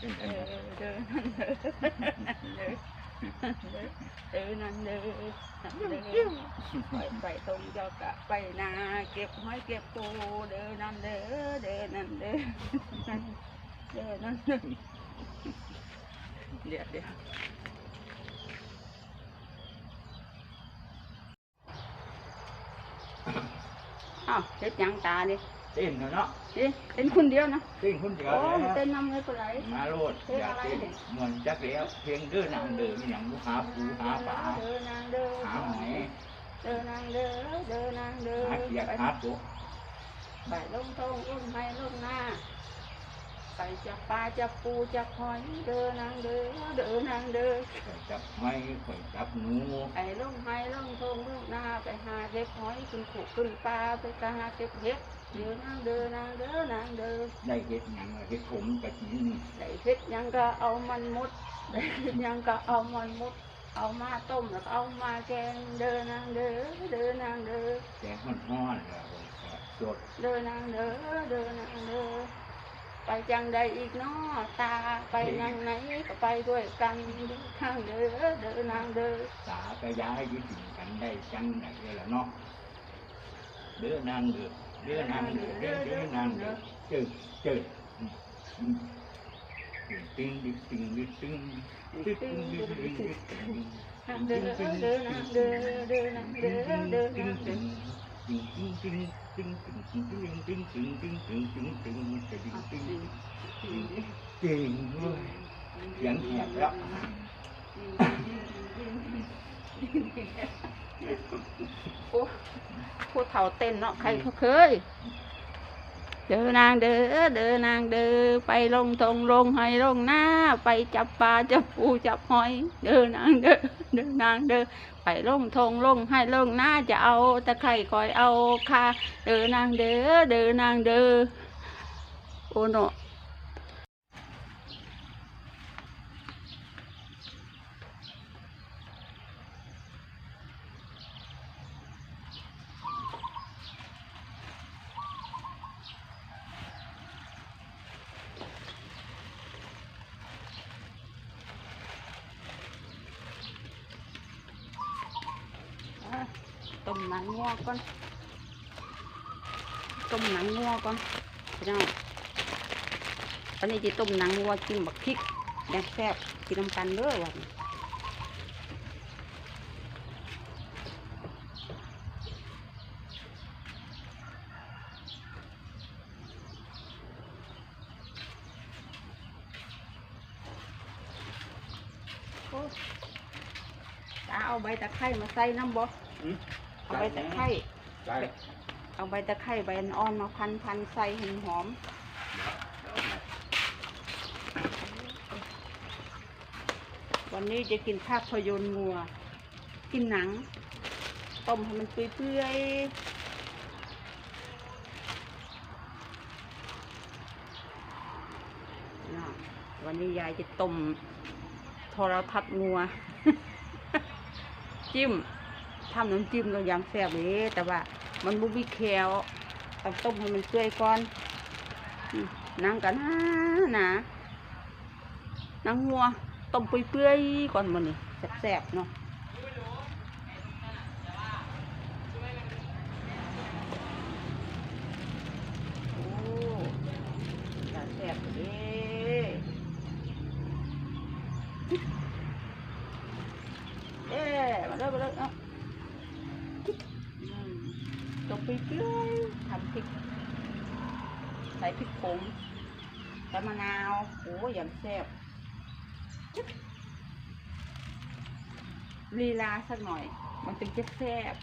Ờ, tự nằm nữ bảy tung cho cả bảy na kiếp hỏi kiếp cô đỡ nằm đỡ đỡ nằm đỡ đỡ nằm đỡ liệt đi à chết nhắn ta đi. เด้อไปไปตรงเจ้ากะไปนาเก็บหอยเก็บปูเดินนั่นเด้อเดินนั่นเด้อนั่นเดินนั่นเด้อเดี๋ยวเดี๋ยวอ้าวเฮ็ดหยังตาดิเต้นเนาะดิเป็นคนเดียวนะเต้นคนเดียวโอ้เลยเต้นนำเลยคนไหนมาโลดอยากเต้นเหมือนจักแล้วเพียงเดินนางเดินอย่างหาปูหาปลาเดินนางเดินหาหอยเดินนางเดินเดินนางเดินหาเกียดไปหาปุ๊ไปลงตรงลงให้ลงหน้าไปจับปลาจับปูจับหอยเดินนางเดินเดินนางเดินข่อยจับไม้ข่อยจับหนูไปลงให้ลงทงลงหน้าไปหาเก็บหอยขึ้นขุขึ้นปลาไปกหาเก็บเห็ด เดินนางเดินนางเดินนางเดินได้เห็ดหยังเห็ดผมกะกินได้เห็ดหยังก็เอามันมุดได้เห็ดหยังก็เอามันมุด เอามาต้มแล้วก็เอามาแกงเดินนางเดินเดินนางเดินแกงฮ้อนๆแล้วก็สดเดินนางเดินเดินนางเดินไปจังใดอีกเนาะตาไปนางไหนก็ไปด้วยกันเดินทางเดินเดินนางเดินสากระยายอยึดถึงกันได้จังไหนเลยล่ะเนาะเดินนางเดิน เดินนางเดินเดินเดินนางเดินเจอเจอตึงตึงตึงตึงตึงตึงตึงตึงตึงตึงตึงนางเดินเดินนางเดินเดินนางเดินเดินนางเดินอะเก่งเลยเสียงแหบแล้ว โอ้ผู้เฒ่าเต้นเนาะใครเขาเคย เดินนางเดินเดินนางเดินไปลงทงลงให้ลงหน้า ไปจับปลาจับปูจับหอย เดินนางเดินเดินนางเดินไปลงทงลงให้ลงหน้าจะเอาตะไคร่คอยเอาคาเดินนางเดินเดินนางเดินโอ้เนาะ อะต้ม หนังงัวก่อน ต้มหนังงัวก่อนพี่น้องวันนี้จะต้มหนังงัวกินบักพริกแดงแซ่บกินน้ำกันเด้อวันโอ้ตาเอาใบตะไคร้มาใส่น้ำบ่ เอาใบตะไคร่เอาใบตะไคร้ใบอ่อนมาพันพันใส่ให้หอมวันนี้จะกินภาพยนตร์งัว กินหนัง ต้มให้มันเปื่อยๆวันนี้ยายจะต้มโทรทัศน์งัว จิ้ม ทำน้ำจิ้มเรายังแซ่บเลยแต่ว่ามันบุบิแคลต้องต้มให้มันเปื่อยก่อนนั่งกันนะนะหนังงัวต้มเปื่อยๆก่อนมันนี่แซ่บๆเนาะโอ้ตาแซ่บเด้เอ๊ะมาเริ่มมาเริ่มเอาอืมต้มเปื่อยๆทำพริก ใส่พริกผงใส่มะนาวโอ้ยอย่างแซ่บลีลาสักหน่อย มันถึงจะแซ่บ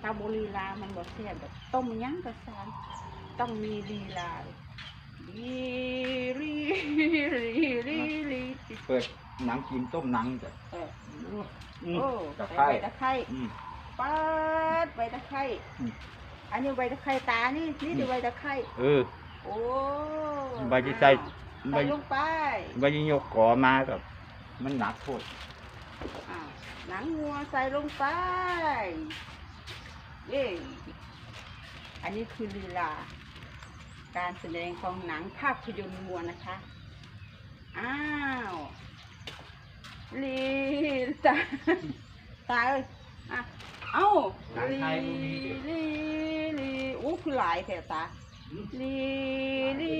ถ้าโบลีลา มันบอกแซ่บแบบต้มยั้งกระซานต้องมีลีลาลีลีลีลีลีเปิดหนังกินต้มหนังจ้ะเอออืมโอ้ตะใส่ไคร้ใบตะไคร้อืมปัดใบตะไคร้ อืมอันนี้ใบตะไคร้ตานี่นี่ดูใบตะไคร้เออ โอ้ใบที่ใส่ใส่ลงไปใบยี่ยกกอมากับมันหนักโคตรอ่าหนังงัวใส่ลงไปเย้อันนี้คือลีลา การแสดงของหนังภาพยนตร์งัวนะคะ อ้าวลีตาตาเอ้ยอะเอ้าลีลีลี อู้คือหลายแถวตาลีลี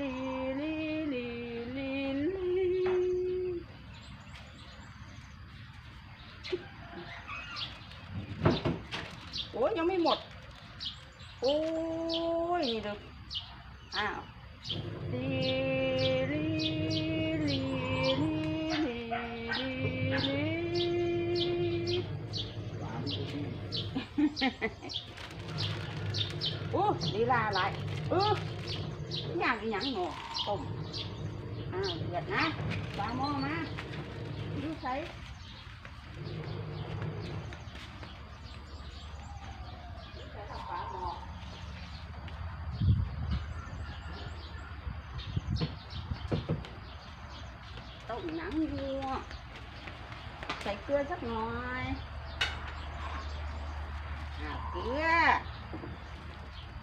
ลีลีลีลีลีโอ้ยยังไม่หมด โอ้ยนี่ดูอ้าวลีลีลีลีลีลี ลีหวานก็มีโอ้ลีลาอะไรเอออยากอีหยัง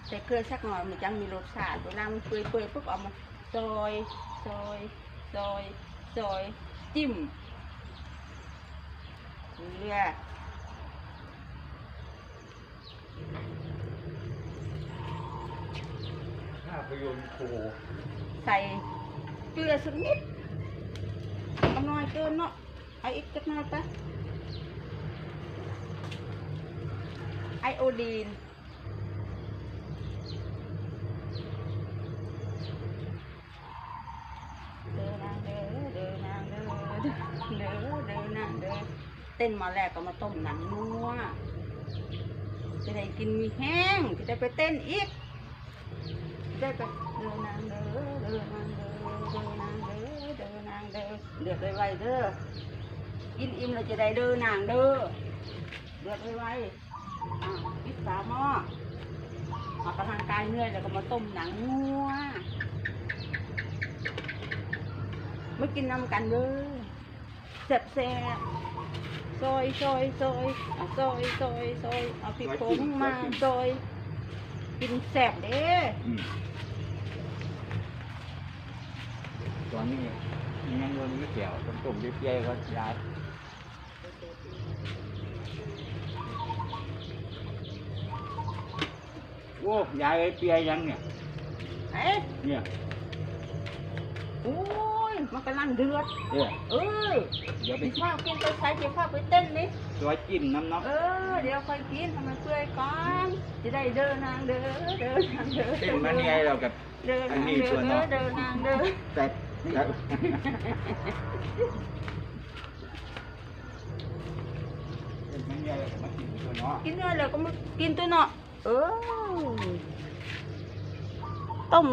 ใส่ใส่ข้าวปลาหม้อต้มหนังวัวใส่เกลือสักหน่อยอ่าเกลือใส่เกลือสักหน่อยมันจะมีรสชาติเวลามันเปื่อยๆปุ๊บเอามาซอยซอยซอยซอยจิ้มเกลือภาพยนตร์โคใส่เกลือสักนิดเอาน้อยเกินเนาะเอาอีกจักหน่อยปะไอโอดีนเดินนางเด้อเดินนางเด้อเดินเด้อเดินนางเด้อ เต้นมาแรกก็มาต้มหนังนัวจะได้กินมีแห้งจะได้ไปเต้นอีกได้ไปเดินนางเด้อเดินนางเด้อเดินนางเด้อเดินนางเด้อเดือดไวๆเด้อกินอิ่มเราจะได้เดินนางเด้อเดือดไวๆอะปิดฝาหม้อออกกำลังกายเหนื่อยแล้วก็มาต้มหนังงัวไม่กินน้ำกันเด้อแซ่บแซ่บ ซอยซอยซอยอะซอยซอยซอยเอาพริกผงมาซอย กินแซ่บเด้อืมตอนนี้ยังโดนไม่แก้วต้มต้มเปรี้ยวๆก็ยายโอ้ยายไอ้เปียยังเนี่ยเอ๊ะเนี่ยโอ้ย มันกำลังเดือดเนี่ยเออเดี๋ยวไปไปข้าวกินไปใช้เก็บข้าวไปเต้นนี่ตัวจิ้มน้ำเนาะเออ เดี๋ยวค่อยกินทำไมเปื่อยก่อนจะได้เดินนางเด้อเดินนางเด้อเต้นมาเนี่ยเรากับเดินอันานงนี้เด้ส่วนเนาะอเดินนางเด้อแต่แต่เต้นมาเนี่ยเรากับมากินตัวเนาะกินเนื้อเลยก็มากินตัวเนาะเออต้ม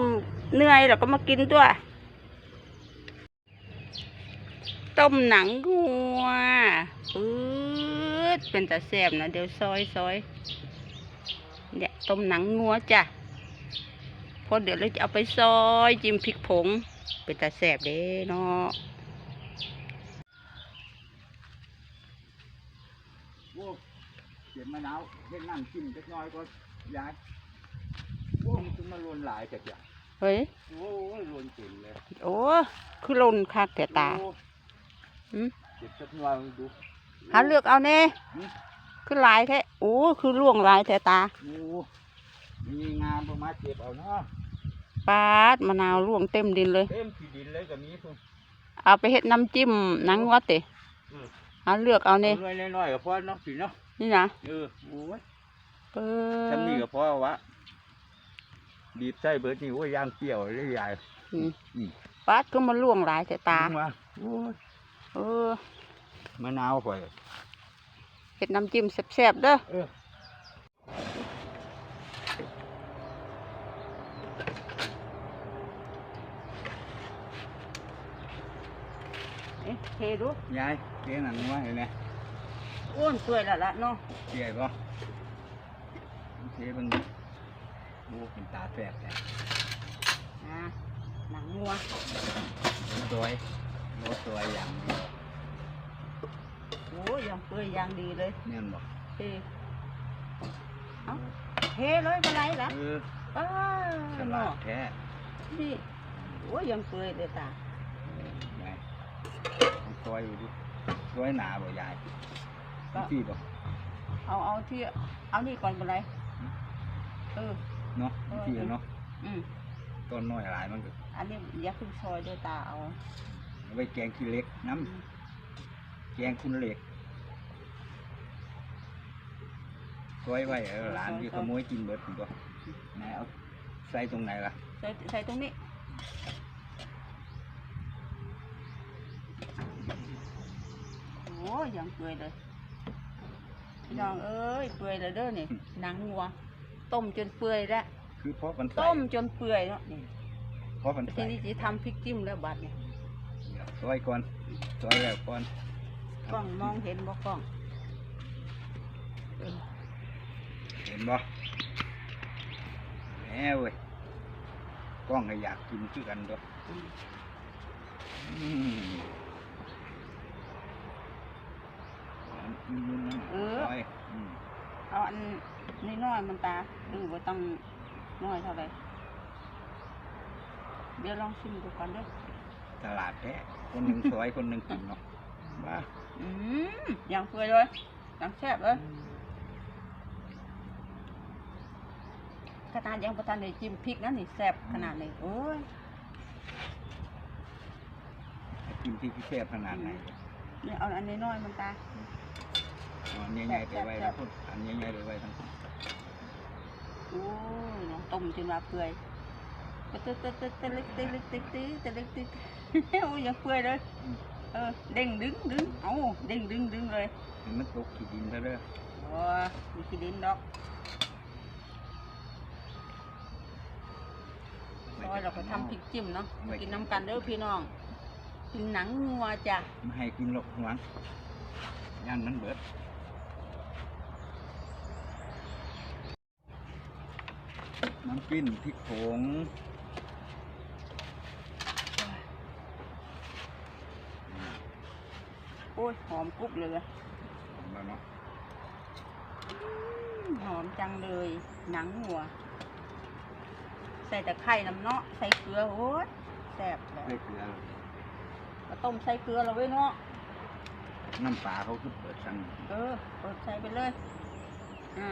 เหนื่อยแล้วก็มากินตัว ต้มหนังงัวปื๊ดเป็นตาแซ่บนะเดี๋ยวซอยซอยเนี่ยต้มหนังงัวจ้ะพอเดี๋ยวเราจะเอาไปซอยจิ้มพริกผง เป็นตาแซ่บเด้เนาะโอ้เสียมะนาวเห็นน้ำจิ้มเล็กน้อยก็ยายโอ้มันจะมาลวนหลายจากอย่างเฮ้ย โอ้ยลวนเก่งเลย โอ้ คือลนคักแต่ตาโอ้อืม เก็บสักหน่อยดูหาเลือกเอาเน่อืมคือหลายแท้โอ้คือล่วงหลายแต่ตาโอ้มีงามประมาณเก็บเอาเนาะปาดมะนาวล่วงเต็มดินเลย เต็มที่ดินเลยกับนี้พุ่นเอาไปเฮ็ดน้ำจิ้มหนังวัดติอืมหาเลือกเอาเน่เอาน้อยๆน้อยๆกับพ่อเนาะสิเนาะนี่นะเออโอ้ยเปิทำนี่ดกับพ่อวะบีบใส่เบิดนี่โอ้ยย่างเปรี้ยวเลยยายอืมอืมปาดก็มาล่วงหลายแต่ตาลงมาโอ้ย เออมะนาวข่อยเฮ็ดน้ำจิ้มแซ่บๆเด้อเออเอ๊ะเทดูยายเลี้ยงหนังว่าเห็นไหมอ้วนสวยแล้วล่ะเนาะเสียบ่เทมันโอ้เป็นตาแสบแต่อ่าหนังงัวสวยรถสวยอย่างนี้โอ้ยังเปื่อยยังดีเลยเนี่ยบอกเทเอาเทเลยบ่ไรล่ะเออป้าฉลาเนาะดแท้นี่โอ้ยยังเปื่อยเลยตาโอ้ซอยอยู่ดิซอยหนาบ่ยายก็ที่บ่เอาเอาที่เอานี่ก่อนเป็นไรเออเนาะเออที่เนาะอืมต้นน้อยหลายมันก็อันนี้อย่าเพึ่งซอยด้วยตาเอาเอาไว้แกงขี้เหล็กน้ำ แกงคุณเหล็กซอยไว้เออหลานที่ขโมยกินเบิดตัวไหนเอาใส่ตรงไหนล่ะ ใส่ใส่ตรงนี้ โอ้ยยังเปื่อยเลยพี่น้องเอ้ยเปื่อยเลยเด้อนี่ หนังวัว ต้มจนเปื่อยแล้ว คือเพราะมันใส่ต้มจนเปื่อยแล้วนี่เพราะมันทีใส่นี้จะทำพริกจิ้มแล้วบัดเนี่ยเดี๋ยวซอยก่อนซอยแล้วก่อน กล้องมองเห็นบ่กล้องเออเห็นบ่แหมเว้ยกล้องก็อยากกินคือกันตัวอืมอืมอืมเออซอยอืมเอาอันนี้น้อยๆมันตาเออบ่ต้องน้อยเท่าไหร่เดี๋ยวลองชิมดูก่อนเด้อตลาดแท้คนหนึ่งซอยคนหนึ่งกินเนาะ บ้าอืมอย่างเปื่อยเลยอย่างแซ่บเลยขนาดยังประทานในจิ้มพริกนะนี่แซ่บขนาดนี้โอ้ยกินที่พิเศษขนาดไหนนี่เอาอันนี้น้อยๆมันตาเอาอันใหญ่ๆไปไว้ทั้งคนอันใหญ่ๆไปไว้ทั้งคนโอ้ยน้องต้มจนว่าเปื่อยตึ๊ดตึ๊ดตึ๊ดตึ๊ดเล็กตึ๊ดเล็กตึ๊ดตึ๊ดตึ๊ดเล็กตึ๊ดโอ้ยยังเปื่อยเลย อืมเออเด้งดึงดึงเอาเด้งดึงดึงเลยเห็นมันตกขี้ดินซะเด้อโอ้ยมีขี้ดินดอกซอยเราก็ทำพริกจิ้มเนาะกินน้ำกันเด้อพี่น้อง กินหนังงัวจ้ะไม่ให้กินหรอกหวังย่านมันเบิดน้ำจิ้มพริกผง โอ้ยหอมกรุบเลยแล้วเนาะอืมหอมจังเลย หนังงัว ใส่ตะไคร่น้ำเนาะใส่เกลือโอ้ยแซ่บเลยได้เกลือก็ต้มใส่เกลือเราไว้เนาะน้ำปลาเขาคือเปิดสั่งเออเปิดใส่ไปเลยอ่า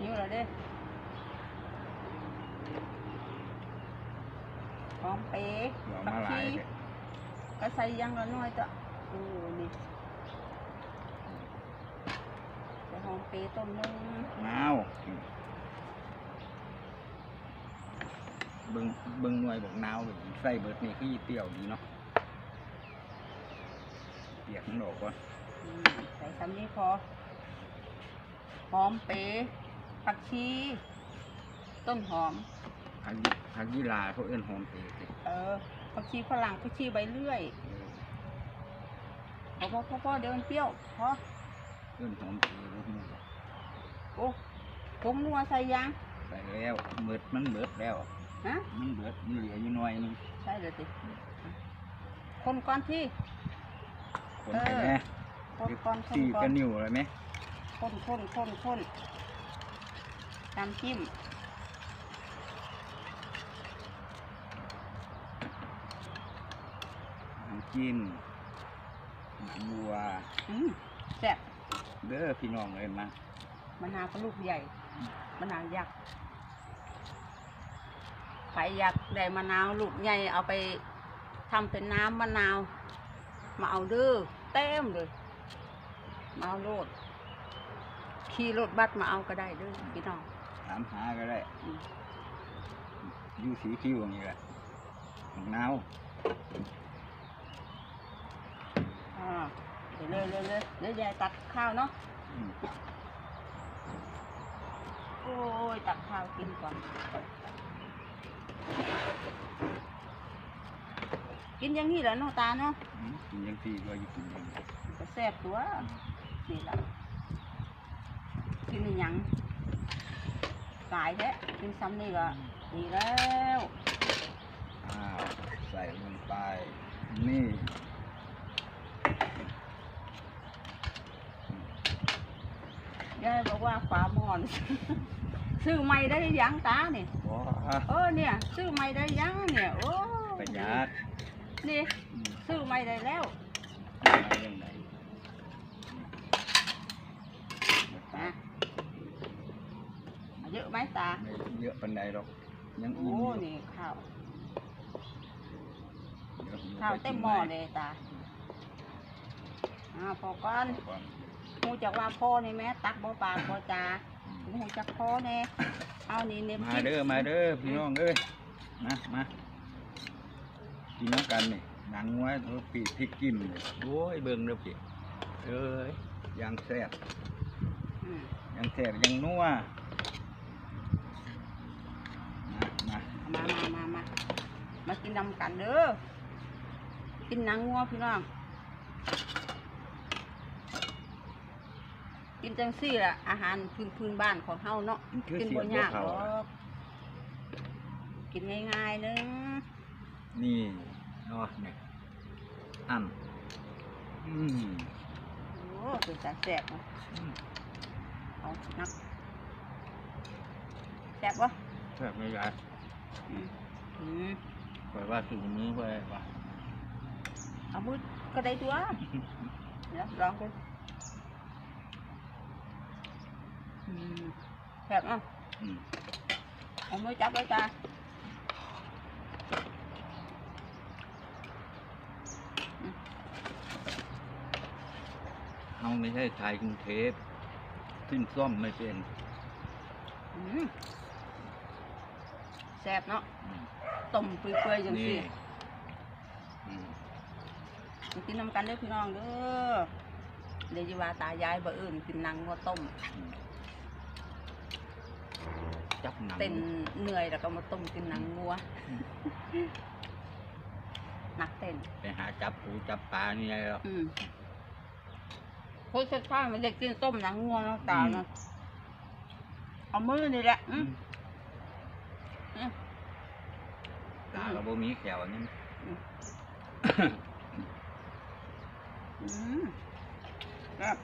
นิ้วเราเด้หอมเป๊ะหยอผัมากหลายชีเด้ ก็ใส่อยังละน้อยจ้ะโอ้นี่ใส่หอมเป๊ะต้นนึงนาวเบิ่งเบิ่งหน่วยบอกนาวเลยใส่เบิดนี่คืออีเตี้ยวดีเนาะเปียกมันออกก่อนอืมใส่คำนี้พอ หอมเป๊ะผักชี ต้นหอม ผักยี่ผักยี่ลาเขาเอื้อนหอมเตะสิเออผักชีฝรั่งผักชีใบเลื่อยเออพอพอพอพอเดี๋ยวมันเปรี้ยวพอเอื้อนหอมเตะรู้ไหมโอ้ผงนัวใส่ยังใส่แล้วเบิดมันเบิดแล้วฮะมันเบิดมันเหลืออยู่หน่อยนึงใช่เลยสิคนก่อนที่คนไปแม่คนก่อนคนสี่ก่อกระนนิ้วเลยไหมคนคนคนคนตามจิ้ม น้ำจิ้มหนังวัวอืมแซ่บเด้อพี่น้องเลยมามะนาวก็ลูกใหญ่มะนาวยักษ์ใครอยากได้มะนาวลูกใหญ่เอาไปทำเป็นน้ำมะนาว มาเอาเด้อเต็มเลยมาเอาโลดขี่รถบัสมาเอาก็ได้เด้อพี่น้องถามหาก็ได้อืมอยู่สีคิ้วนี่แหละของนาว อ่าเดี๋ยวเลยเลยเลยเดี๋ยวยายตักข้าวเนาะอืมโอ้ยตักข้าวกินก่อน กินอย่างนี้แหละเนาะตาเนาะอืมกินยังสี่ก็อยู่กินยังก็แซ่บตัวนี่ละกินอหยังกายแท้กินซ้ำนี่ก็ดีแล้วอ้าวใส่ลงไปนี่ ยายบอกว่าฝาหม้อน ซื้อใหม่ได้ยังตาเนี่ยว้าเออเนี่ย ซื้อใหม่ได้ยังเนี่ยโอ้ประหยัดนี่อืมซื้อไม่ได้แล้วมาเรื่องไหนนะเอาเยอะไหมตา ไม่เยอะปันใดหรอก ยังโอ้อิ่มอยู่นี่ข้าวเดี๋ยวอยู่ข้าวไปเต็มกินหม้อใเลยตาอ่าพอก่อน ก่อน หูจักว่าพ่อนี่แม่ตักบ่ปากบ่จาหูจักพ่อแน่เอานี่เน็บมาเด้อมาเด้อพี่น้องเอ้ยมามากินน้ำกันนี่หนังไว้ตัวปีพริกจิ้มเลยโอ้ยเบิ่งเด้อพี่เอ้ยยังแซ่บอืมยังแซ่บยังนัวมามามามามามามากินนำกันเด้อกินหนังงัวพี่น้อง กินจังซี่ล่ะอาหารพื้นพื้นบ้านของเฮาเนาะมันคือกินเสียบ่งบ่ยากเขาหรอกกินง่ายๆนึงนี่เนาะนี่อ่ำอืมโอ้เป็นตาแซ่บเนาะเอานักแซ่บบ่แซ่บไม่ยายอืมอืมปล่อยว่าสูงมือไปว่าเอามือก็ได้ตัวเดี๋ยวลองดูอืม แซ่บเนาะอืมเอามือจับไว้จ้าเฮาไม่ใช่ชายกรุงเทพขึ้นซ่อมไม่เป็นอืมแซ่บเนาะอืมต้มเปื่อยๆจังนี่ซี่อืมมากินน้ำกันเด้อพี่น้องเด้อเดี๋ยวจะว่าตายายบ่เอื่นกินนังงัวต้มอืม จับหนังเต้นเหนื่อยแล้วก็มาต้มกินหนังงัวนักเต้นไปหาจับปูจับปลานี่ไงหรอกอืมโคตรชาติมันจะกินต้มหนังงัวเนาะตาเนาะเอามือนี่แหละอืมอืม ตาเราบ่มีแขวนี่อืมครับ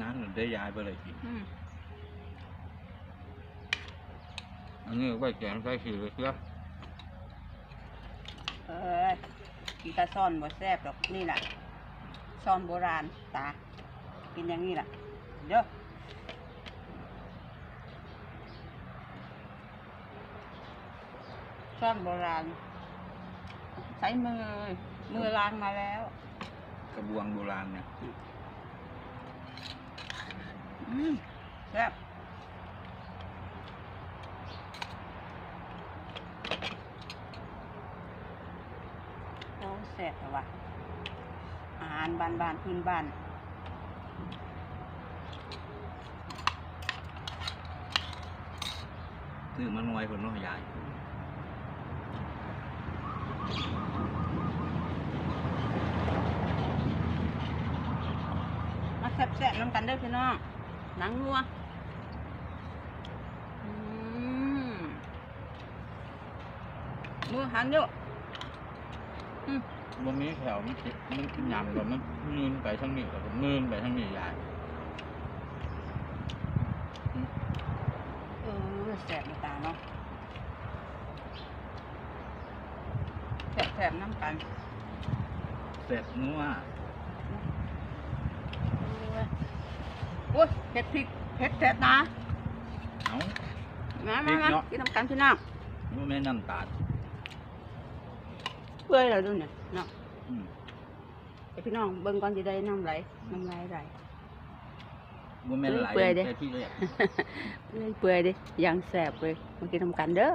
น้ำหนุนได้ยายไปเลยกิน อืม อันนี้ไว้แกงใส่ขี้เลยเชื่อเอ้ยกีตาซ่อนบ่แซ่บดอกนี่แหละซ่อนโบราณตา กินอย่างนี้แหละเด้อซ่อนโบราณ ใช้มือ มือล้างมาแล้ว กระบวงโบราณเนี่ย อืมแซ่บโอ้แซ่บแต่ว่าอาหารบ้านบ้านๆพื้นบ้านซื้อมาหน่วยคนเน้อยยายมาแซ่บๆน้ำกันเด้อพี่น้องหนังงัวอืมมือหันเยอะ อืมบ่มีแขวมันติดมันยำแล้วมันมืนไปทางนี้แล้วก็มืนไปทางนี้ยายเออแซ่บในตาเนาะแซ่บๆน้ำกันเสร็จนัวโอ้ยเผ็ดพริกเผ็ดแซ่บนะเอ้ามาพริมากมาเนาะกินน้ำกันพี่น้องบ่แม่นน้ำตาลเปื่อยแล้วดูเนี่ยเนาะอืมไอพี่น้องเบิ่งก่อนจะได้น้ำไหลน้ำไหลไหล บ่แม่นหลายเปื่อยเด้ แต่ที่แรก เปื่อยเปื่อยดิยังแสบเลยมากินทำกันเด้อ